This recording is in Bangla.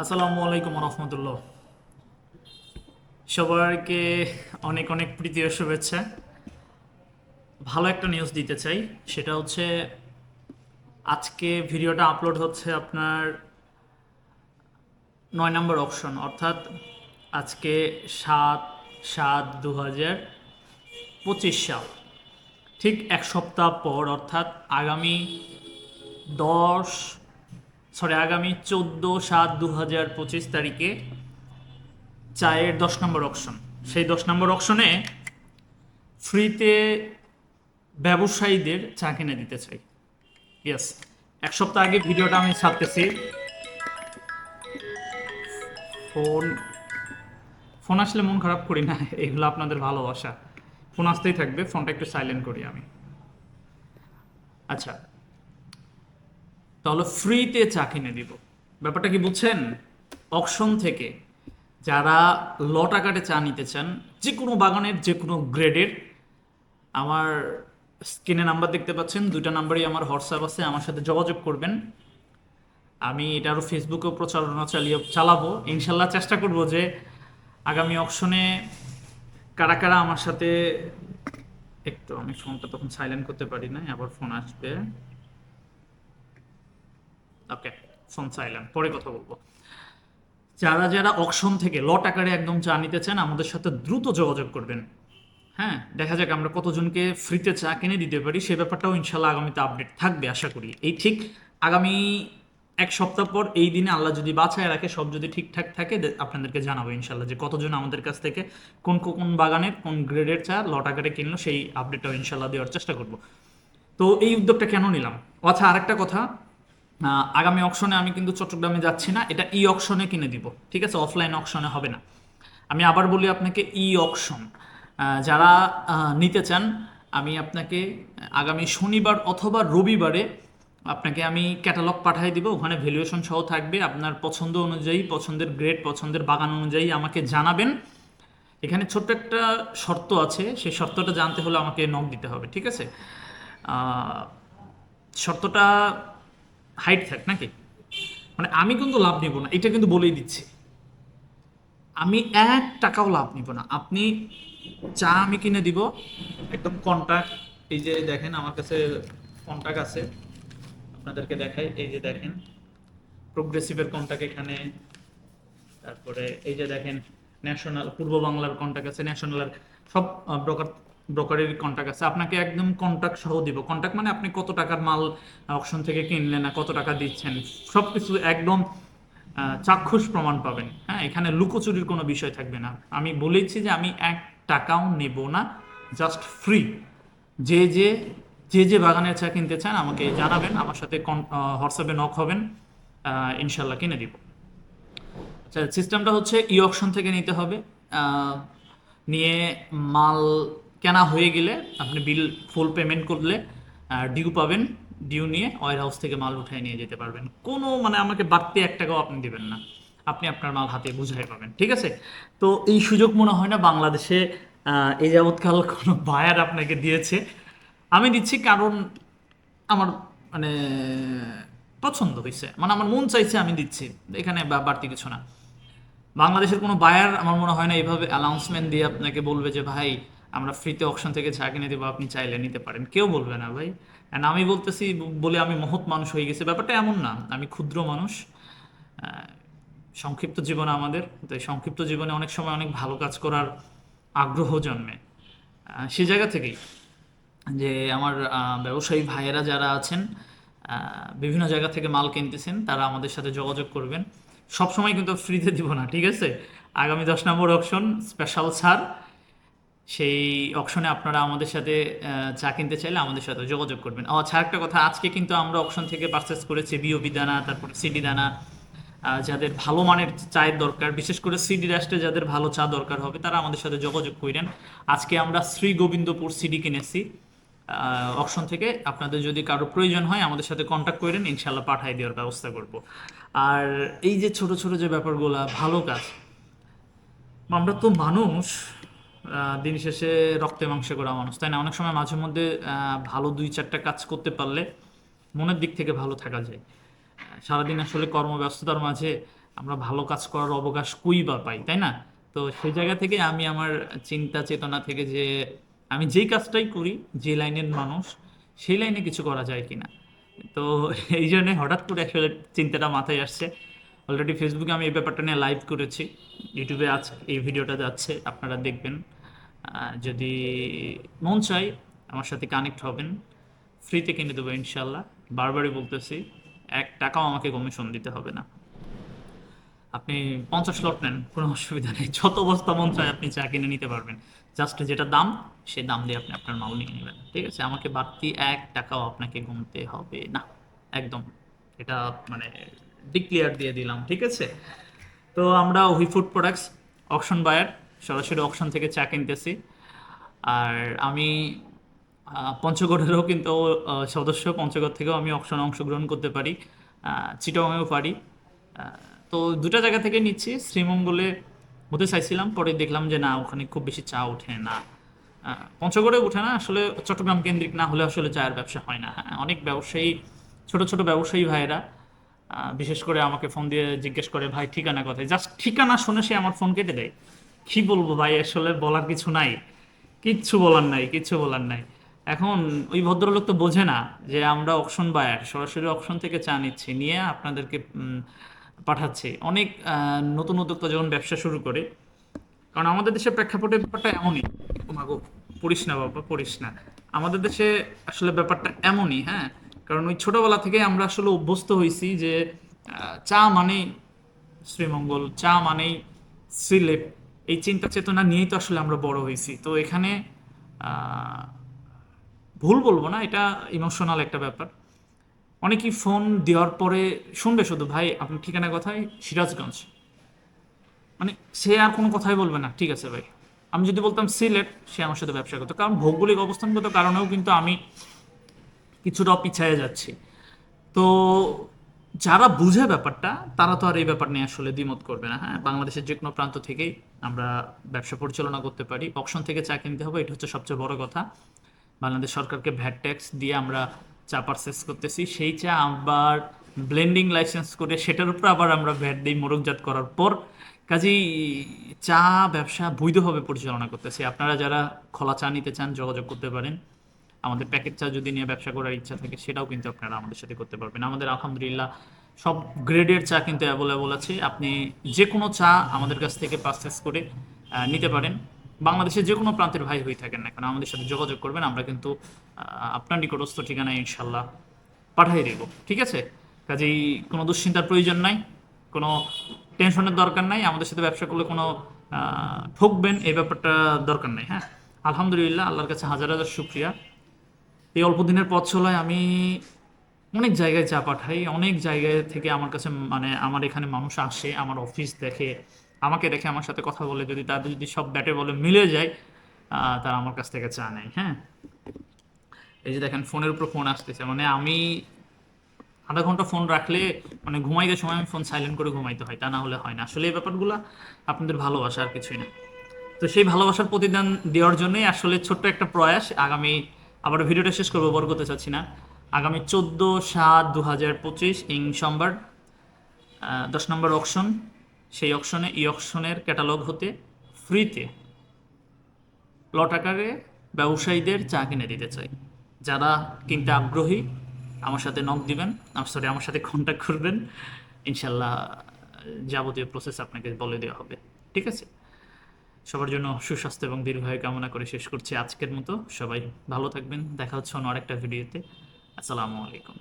আসসালামু আলাইকুম রহমতুল্লাহ সবাইকে অনেক অনেক প্রীতি ও শুভেচ্ছা। ভালো একটা নিউজ দিতে চাই, সেটা হচ্ছে আজকে ভিডিওটা আপলোড হচ্ছে আপনার নয় নম্বর অপশন অর্থাৎ আজকে সাত সাত দু হাজার পঁচিশ সাল। ঠিক এক সপ্তাহ পর, অর্থাৎ আগামী দশ সরি, আগামী চোদ্দ সাত দু হাজার পঁচিশ তারিখে চায়ের দশ নম্বর অপশন সেই দশ নম্বর অপশনে ফ্রিতে ব্যবসায়ীদের চা কিনে দিতে চাই। ইয়েস এক সপ্তাহ আগে ভিডিওটা আমি ছাড়তেছি। ফোন ফোন আসলে মন খারাপ করি না, এগুলো আপনাদের ভালোবাসা। ফোন আসতেই থাকবে, ফোনটা একটু সাইলেন্ট করি আমি। আচ্ছা তাহলে ফ্রিতে চা কিনে দিব ব্যাপারটা কি বুঝছেন? অকশন থেকে যারা লট আকারে চা নিতে চান, যে কোনো বাগানের, যে কোনো গ্রেডের, আমার স্ক্রিনে নাম্বার দেখতে পাচ্ছেন, দুইটা নাম্বারই আমার হোয়াটসঅ্যাপ আছে, আমার সাথে যোগাযোগ করবেন। আমি এটা আরও ফেসবুকেও প্রচারণা চালিয়ে, চালাবো। ইনশাল্লাহ চেষ্টা করব যে আগামী অকশনে কারা কারা আমার সাথে, একটু আমি ফোনটা তখন সাইলেন্ট করতে পারি না আবার ফোন আসবে। ওকে ফোন পরে কথা বলব। যারা যারা অকশন থেকে লট আকারে একদম চা নিতে চান, আমাদের সাথে দ্রুত যোগাযোগ করবেন। হ্যাঁ দেখা যাক আমরা কতজনকে ফ্রিতে চা কিনে দিতে পারি, সে ব্যাপারটাও ইনশাল্লাহ আগামীতে আপডেট থাকবে, আশা করি। এই ঠিক আগামী এক সপ্তাহ পর এই দিনে আল্লাহ যদি বাছায় রাখে, সব যদি ঠিকঠাক থাকে আপনাদেরকে জানাব ইনশাল্লাহ যে কতজন আমাদের কাছ থেকে কোন কোন বাগানের, কোন গ্রেডের চা লট আকারে কিনলো, সেই আপডেটটাও ইনশাল্লাহ দেওয়ার চেষ্টা করব। তো এই উদ্যোগটা কেন নিলাম? আচ্ছা আরেকটা কথা আগামী অকশনে আমি কিন্তু চট্টগ্রামে যাচ্ছি না, এটা ই অকশনে কিনে দিব, ঠিক আছে? অফলাইন অকশনে হবে না। আমি আবার বলি আপনাকে ই অকশন যারা নিতে চান, আমি আপনাকে আগামী শনিবার অথবা রবিবারে আপনাকে আমি ক্যাটালগ পাঠিয়ে দিব, ওখানে ভ্যালুয়েশন সহ থাকবে, আপনার পছন্দ অনুযায়ী, পছন্দের গ্রেড পছন্দের বাগান অনুযায়ী আমাকে জানাবেন। এখানে ছোট্ট একটা শর্ত আছে, সেই শর্তটা জানতে হলে আমাকে নক দিতে হবে, ঠিক আছে? শর্তটা হাইট থাক নাকি? মানে আমি কিন্তু লাভ নিব না, এটা কিন্তু বলেই দিচ্ছি। আমি এক টাকাও লাভ নিব না। আপনি চা আমি কিনে দিব, একদম কন্ট্যাক্ট এই যে দেখেন আমার কাছে কন্ট্যাক্ট আছে। আপনাদেরকে দেখাই, এই যে দেখেন প্রোগ্রেসিভের কন্ট্যাক্ট এখানে। তারপরে এই যে দেখেন ন্যাশনাল পূর্ব বাংলার কন্ট্যাক্ট আছে ন্যাশনালের সব ব্রোকার ব্রোকারের কন্ট্যাক্ট আছে। আপনাকে একদম কন্ট্যাক্ট সহ দিব। কন্ট্যাক্ট মানে আপনি কত টাকার মাল অপশন থেকে কিনলেন না কত টাকা দিচ্ছেন। সব কিছু একদম চাক্ষুষ প্রমাণ পাবেন। হ্যাঁ এখানে লুকোচুরির কোনো বিষয় থাকবে না। আমি বলেছি যে আমি এক টাকাও নেব না জাস্ট ফ্রি যে যে যে যে বাগানের চা কিনতে চান আমাকে জানাবেন, আমার সাথে হোয়াটসঅ্যাপে নক হবেন ইনশাল্লাহ কিনে দিব। আচ্ছা সিস্টেমটা হচ্ছে ই অকশন থেকে নিতে হবে। নিয়ে মাল কেনা হয়ে গেলে আপনি বিল ফুল পেমেন্ট করলে ডিউ পাবেন ডিউ নিয়ে ওয়ার হাউস থেকে মাল উঠায় নিয়ে যেতে পারবেন। কোনো মানে আমাকে বাড়তি এক টাকাও আপনি দেবেন না। আপনি আপনার মাল হাতে বুঝাই পাবেন, ঠিক আছে? তো এই সুযোগ মনে হয় না বাংলাদেশে এই যাবৎকাল কোনো বায়ার আপনাকে দিয়েছে। আমি দিচ্ছি কারণ আমার মানে পছন্দ হয়েছে মানে আমার মন চাইছে আমি দিচ্ছি, এখানে বাড়তি কিছু না। বাংলাদেশের কোনো বায়ার আমার মনে হয় না এইভাবে অ্যানাউন্সমেন্ট দিয়ে আপনাকে বলবে যে, ভাই আমরা ফ্রিতে অপশন থেকে চা কিনে দেবো আপনি চাইলে নিতে পারেন। কেউ বলবে না ভাই। অ্যান্ড আমি বলতেছি বলে আমি মহৎ মানুষ হয়ে গেছি। ব্যাপারটা এমন না। আমি ক্ষুদ্র মানুষ। সংক্ষিপ্ত জীবন আমাদের। তাই সংক্ষিপ্ত জীবনে অনেক সময় অনেক ভালো কাজ করার আগ্রহ জন্মে। সে জায়গা থেকেই যে আমার ব্যবসায়ী ভাইয়েরা যারা আছেন বিভিন্ন জায়গা থেকে মাল কিনতেছেন, তারা আমাদের সাথে যোগাযোগ করবেন। সব সময় কিন্তু ফ্রিতে দিব না, ঠিক আছে? আগামী দশ নম্বর অপশন স্পেশাল ছাড়। সেই অপশনে আপনারা আমাদের সাথে চা কিনতে চাইলে আমাদের সাথে যোগাযোগ করবেন। ও আচ্ছা একটা কথা, আজকে কিন্তু আমরা অপশন থেকে পারচেস করেছি বিওবি দানা, তারপর সিডি দানা যাদের ভালো মানের চায়ের দরকার, বিশেষ করে সিডি রাষ্ট্রে যাদের ভালো চা দরকার হবে, তারা আমাদের সাথে যোগাযোগ করেন। আজকে আমরা শ্রী গোবিন্দপুর সিডি কিনেছি অপশন থেকে। আপনাদের যদি কারও প্রয়োজন হয়, আমাদের সাথে কন্ট্যাক্ট করেন ইনশাল্লাহ পাঠাই দেওয়ার ব্যবস্থা করব। আর এই যে ছোট ছোট যে ব্যাপারগুলো, ভালো কাজ। আমরা তো মানুষ দিন শেষে রক্তে মাংসে করা মানুষ, তাই না? অনেক সময় মাঝে মধ্যে ভালো দুই চারটা কাজ করতে পারলে মনের দিক থেকে ভালো থাকা যায়। সারাদিন আসলে কর্মব্যস্ততার মাঝে আমরা ভালো কাজ করার অবকাশ কুই বা পাই, তাই না? তো সেই জায়গা থেকে আমি আমার চিন্তা চেতনা থেকে যে আমি যেই কাজটাই করি, যে লাইনের মানুষ, সেই লাইনে কিছু করা যায় কিনা। তো এই জন্যে হঠাৎ করে আসলে চিন্তাটা মাথায় আসছে। অলরেডি ফেসবুকে আমি এই ব্যাপারটা নিয়ে লাইভ করেছি। ইউটিউবে আজ এই ভিডিওটা যাচ্ছে, আপনারা দেখবেন। যদি মন চাই, আমার সাথে কানেক্ট হবেন। ফ্রিতে কিনে দেবো ইনশাল্লাহ বারবারই বলতেছি, এক টাকাও আমাকে কমিশন দিতে হবে না। আপনি পঞ্চাশ লট নেন, কোনো অসুবিধা নেই। যত বস্তা মন চায় আপনি চা কিনে নিতে পারবেন। জাস্ট যেটা দাম, সে দাম দিয়ে আপনি আপনার মাল নিয়ে নেবেন। ঠিক আছে? আমাকে বাড়তি এক টাকাও আপনাকে গুনতে হবে না। একদম। এটা মানে ডিক্লিয়ার দিয়ে দিলাম। ঠিক আছে? তো আমরা ওহি ফুড প্রোডাক্টস অকশন বায়ার সরাসরি অকশন থেকে চা কিনতেছি। আর আমি পঞ্চগড়েরও কিন্তু সদস্য, পঞ্চগড় থেকেও আমি অকশনে অংশগ্রহণ করতে পারি চিটাগাংয়েও পারি। তো দুটা জায়গা থেকে নিচ্ছি, শ্রীমঙ্গলে হতে চাইছিলাম, পরে দেখলাম যে না, ওখানে খুব বেশি চা ওঠে না। পঞ্চগড়ে ওঠে না, আসলে চট্টগ্রাম কেন্দ্রিক না হলে আসলে চায়ের ব্যবসা হয় না। হ্যাঁ অনেক ব্যবসায়ী, ছোট ছোট ব্যবসায়ী ভাইয়েরা বিশেষ করে আমাকে ফোন দিয়ে জিজ্ঞেস করে, ভাই, ঠিকানা কোথায়? জাস্ট ঠিকানা শুনে সে আমার ফোন কেটে দেয়। কি বলব ভাই? আসলে বলার কিছু নাই। কিচ্ছু বলার নাই, কিচ্ছু বলার নাই। এখন ওই ভদ্রলোক তো বোঝে না যে আমরা অকশন বায়ার সরাসরি অকশন থেকে চা নিচ্ছি, নিয়ে আপনাদেরকে পাঠাচ্ছি। অনেক নতুন উদ্যোক্তা যখন ব্যবসা শুরু করে, কারণ আমাদের দেশের প্রেক্ষাপটের ব্যাপারটা এমনই। ও মা পড়িস না বাবা, পড়িস না। আমাদের দেশে আসলে ব্যাপারটা এমনই হ্যাঁ? কারণ ওই ছোটবেলা থেকে আমরা আসলে অভ্যস্ত হয়েছি যে চা মানেই শ্রীমঙ্গল, চা মানেই সিলেট এই চিন্তা চেতনা নিয়েই তো আসলে আমরা বড় হয়েছি। তো এখানে ভুল বলব না, এটা ইমোশনাল একটা ব্যাপার। অনেকেই ফোন দেওয়ার পরে শুনবে শুধু, ভাই, আপনার ঠিকানা কথায়? সিরাজগঞ্জ। মানে সে আর কোনো কথাই বলবে না, ঠিক আছে ভাই। আমি যদি বলতাম সিলেট, সে আমার সাথে ব্যবসা করতো। কারণ ভৌগোলিক অবস্থানগত কারণেও কিন্তু আমি কিছুটা পিছায় যাচ্ছি। তো যারা বুঝে ব্যাপারটা, তারা তো আর এই ব্যাপার নিয়ে আসলে দ্বিমত করবে না হ্যাঁ? বাংলাদেশের যে কোনো প্রান্ত থেকেই আমরা ব্যবসা পরিচালনা করতে পারি। অপশন থেকে চা কিনতে হবে, এটা হচ্ছে সবচেয়ে বড় কথা। বাংলাদেশ সরকারকে ভ্যাট ট্যাক্স দিয়ে আমরা চা পারচেস করতেছি। সেই চা আবার ব্লেন্ডিং লাইসেন্স করে সেটার উপর আবার আমরা ভ্যাট দিই মোরকজাত করার পর। কাজেই চা ব্যবসা বৈধভাবে পরিচালনা করতেছি। আপনারা যারা খোলা চা নিতে চান, যোগাযোগ করতে পারেন। আমাদের প্যাকেট চা যদি নিয়ে ব্যবসা করার ইচ্ছা থাকে, সেটাও কিন্তু আপনারা আমাদের সাথে করতে পারবেন। আমাদের আলহামদুলিল্লাহ সব গ্রেডের চা কিন্তু অ্যাভেলেবল আছে। আপনি যে কোনো চা আমাদের কাছ থেকে পারচেস করে নিতে পারেন। বাংলাদেশের যে কোনো প্রান্তের ভাই হয়ে থাকেন না কেন, আমাদের সাথে যোগাযোগ করবেন, আমরা কিন্তু আপনার নিকটস্থ ঠিকানায় ইনশাল্লাহ পাঠিয়ে দেব। ঠিক আছে? কাজেই কোনো দুশ্চিন্তার প্রয়োজন নাই, কোনো টেনশনের দরকার নাই, আমাদের সাথে ব্যবসা করলে কোনো ঠকবেন, এই ব্যাপারটা দরকার নেই হ্যাঁ? আলহামদুলিল্লাহ, আল্লাহর কাছে হাজার হাজার শুক্রিয়া। এই অল্প দিনের পথ চলায় আমি অনেক জায়গায় চা পাঠাই অনেক জায়গায় থেকে আমার কাছে মানে আমার এখানে মানুষ আসে, আমার অফিস দেখে, আমাকে দেখে আমার সাথে কথা বলে, যদি তাদের যদি সব ব্যাটে বলে মিলে যায় তারা আমার কাছ থেকে চা নেয় হ্যাঁ? এই যে দেখেন, ফোনের উপর ফোন আসতেছে মানে আমি আধা ঘণ্টা ফোন রাখলে মানে ঘুমাইতে সময় আমি ফোন সাইলেন্ট করে ঘুমাইতে হয়, তা না হলে হয় না। আসলে এই ব্যাপারগুলো আপনাদের ভালোবাসা আর কিছুই না। তো সেই ভালোবাসার প্রতিদান দেওয়ার জন্যই আসলে ছোট্ট একটা প্রয়াস, আগামী আবার ভিডিওটা শেষ করব, বড় করতে চাচ্ছি না। আগামী চোদ্দ সাত দু হাজার পঁচিশ ইং সোমবার দশ নম্বর অকশন সেই অকশনে ই অকশনের ক্যাটালগ হতে ফ্রিতে লট আকারে ব্যবসায়ীদের চা কিনে দিতে চাই। যারা কিনতে আগ্রহী, আমার সাথে নক দিবেন। সরি আমার সাথে কন্ট্যাক্ট করবেন। ইনশাল্লাহ, যাবতীয় প্রসেস আপনাকে বলে দেওয়া হবে। ঠিক আছে? সবার জন্য সুস্বাস্থ্য এবং দীর্ঘায়ু কামনা করে শেষ করছি আজকের মতো। সবাই ভালো থাকবেন। দেখা হচ্ছে অন্য আরেকটা ভিডিওতে। আসসালামু আলাইকুম।